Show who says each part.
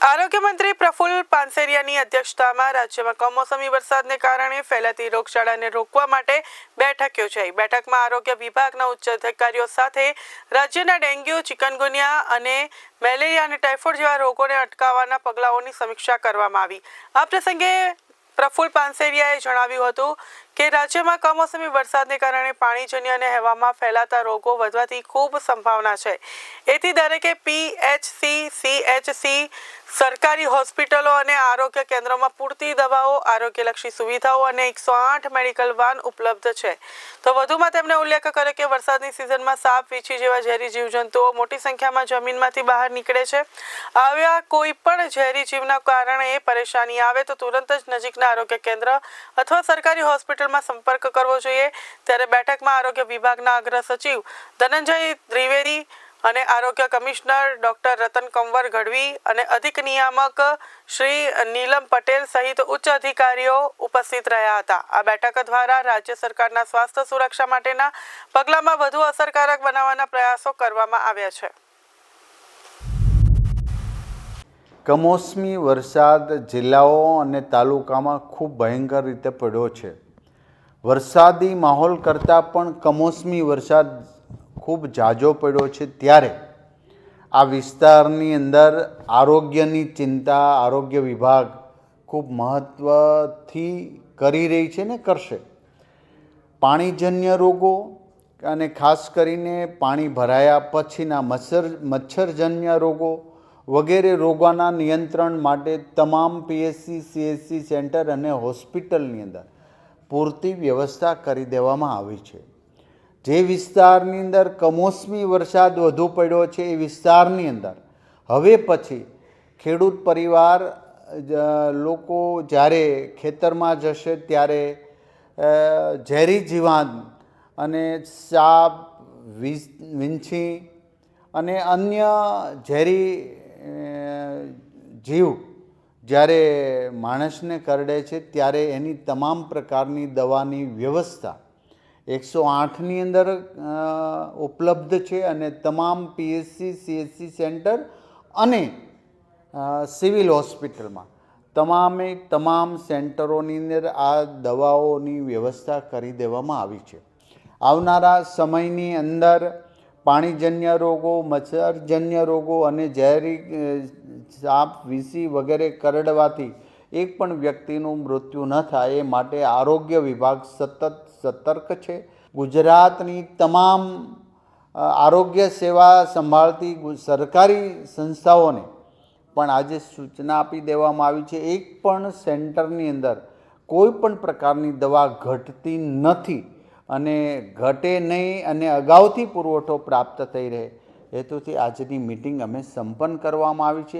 Speaker 1: આરોગ્ય મંત્રી પ્રફુલ્લ પાનસેરિયાની અધ્યક્ષતામાં રાજ્યમાં કમોસમી વરસાદને કારણે ફેલાતી રોગચાળાને રોકવા માટે બેઠક યોજાઈ. બેઠકમાં આરોગ્ય વિભાગના ઉચ્ચ અધિકારીઓ સાથે રાજ્યના ડેન્ગ્યુ, ચિકનગુનિયા અને મેલેરિયા અને ટાઇફોઇડ જેવા રોગોને અટકાવવાના પગલાઓની સમીક્ષા કરવામાં આવી. આ પ્રસંગે પ્રફુલ પાનસેરિયાએ જણાવ્યું હતું કે, રાજ્યમાં કમોસમી વરસાદને કારણે પાણીજન્ય અને હવામાં ફેલાતા રોગો વધવાથી ખૂબ સંભાવના છે. એથી દરેકે પીએચસી સીએચસી સરકારી હોસ્પિટલો અને આરોગ્ય કેન્દ્રોમાં પૂરતી દવાઓ, આરોગ્યલક્ષી સુવિધાઓ અને એકસો આઠ મેડિકલ વાન ઉપલબ્ધ છે. તો વધુમાં તેમણે ઉલ્લેખ કર્યો કે વરસાદની સિઝનમાં સાપ, વીછી જેવા ઝેરી જીવજંતુઓ મોટી સંખ્યામાં જમીનમાંથી બહાર નીકળે છે. આવ્યા કોઈ પણ ઝેરી જીવના કારણે પરેશાની આવે તો તુરંત જ નજીકના આરોગ્ય કેન્દ્ર અથવા સરકારી હોસ્પિટલમાં સંપર્ક કરવો જોઈએ. ત્યારે બેઠકમાં આરોગ્ય વિભાગના અગ્ર સચિવ ધનંજય ત્રિવેદી અને આરોગ્ય કમિશનર ડોક્ટર રતન કંવર ગઢવી અને અધિક નિયામક શ્રી નીલમ પટેલ સહિત ઉચ્ચ અધિકારીઓ ઉપસ્થિત રહ્યા હતા. આ બેઠક દ્વારા રાજ્ય સરકારના સ્વાસ્થ્ય સુરક્ષા માટેના પગલામાં વધુ અસરકારક બનાવવાના પ્રયાસો કરવામાં આવ્યા છે.
Speaker 2: કમોસમી વરસાદ જિલ્લાઓ અને તાલુકામાં ખૂબ ભયંકર રીતે પડ્યો છે. વરસાદી માહોલ કરતાં પણ કમોસમી વરસાદ ખૂબ જાજો પડ્યો છે ત્યારે આ વિસ્તારની અંદર આરોગ્યની ચિંતા, આરોગ્ય વિભાગ ખૂબ મહત્ત્વથી કરી રહી છે ને કરશે. પાણીજન્ય રોગો અને ખાસ કરીને પાણી ભરાયા પછીના મચ્છર મચ્છરજન્ય રોગો વગેરે રોગોના નિયંત્રણ માટે તમામ પીએસસી સીએસસી સેન્ટર અને હોસ્પિટલની અંદર પૂરતી વ્યવસ્થા કરી દેવામાં આવી છે. જે વિસ્તારની અંદર કમોસમી વરસાદ વધુ પડ્યો છે એ વિસ્તારની અંદર. હવે પછી ખેડૂત પરિવાર લોકો જ્યારે ખેતરમાં જશે ત્યારે ઝેરી જીવાન અને સાપ વીંછી અને અન્ય ઝેરી જીવ જ્યારે માણસને કરડે છે ત્યારે એની તમામ પ્રકારની દવાની વ્યવસ્થા એકસો આઠની અંદર ઉપલબ્ધ છે અને તમામ પીએચસી સીએચસી સેન્ટર અને સિવિલ હોસ્પિટલમાં. તમામે તમામ સેન્ટરોની અંદર આ દવાઓની વ્યવસ્થા કરી દેવામાં આવી છે. આવનારા સમયની અંદર પાણીજન્ય રોગો, મચ્છરજન્ય રોગો અને ઝેરી સાપ, વીસી વગેરે કરડવાથી એક પણ વ્યક્તિનું મૃત્યુ ન થાય એ માટે આરોગ્ય વિભાગ સતત સતર્ક છે. ગુજરાતની તમામ આરોગ્ય સેવા સંભાળતી સરકારી સંસ્થાઓને પણ આજે સૂચના આપી દેવામાં આવી છે. એક પણ સેન્ટરની અંદર કોઈ પણ પ્રકારની દવા ઘટતી નથી અને ઘટે નહીં અને અગાઉથી પુરવઠો પ્રાપ્ત થઈ રહે. હેતુથી આજની મિટિંગ અમે સંપન્ન કરવામાં આવી છે.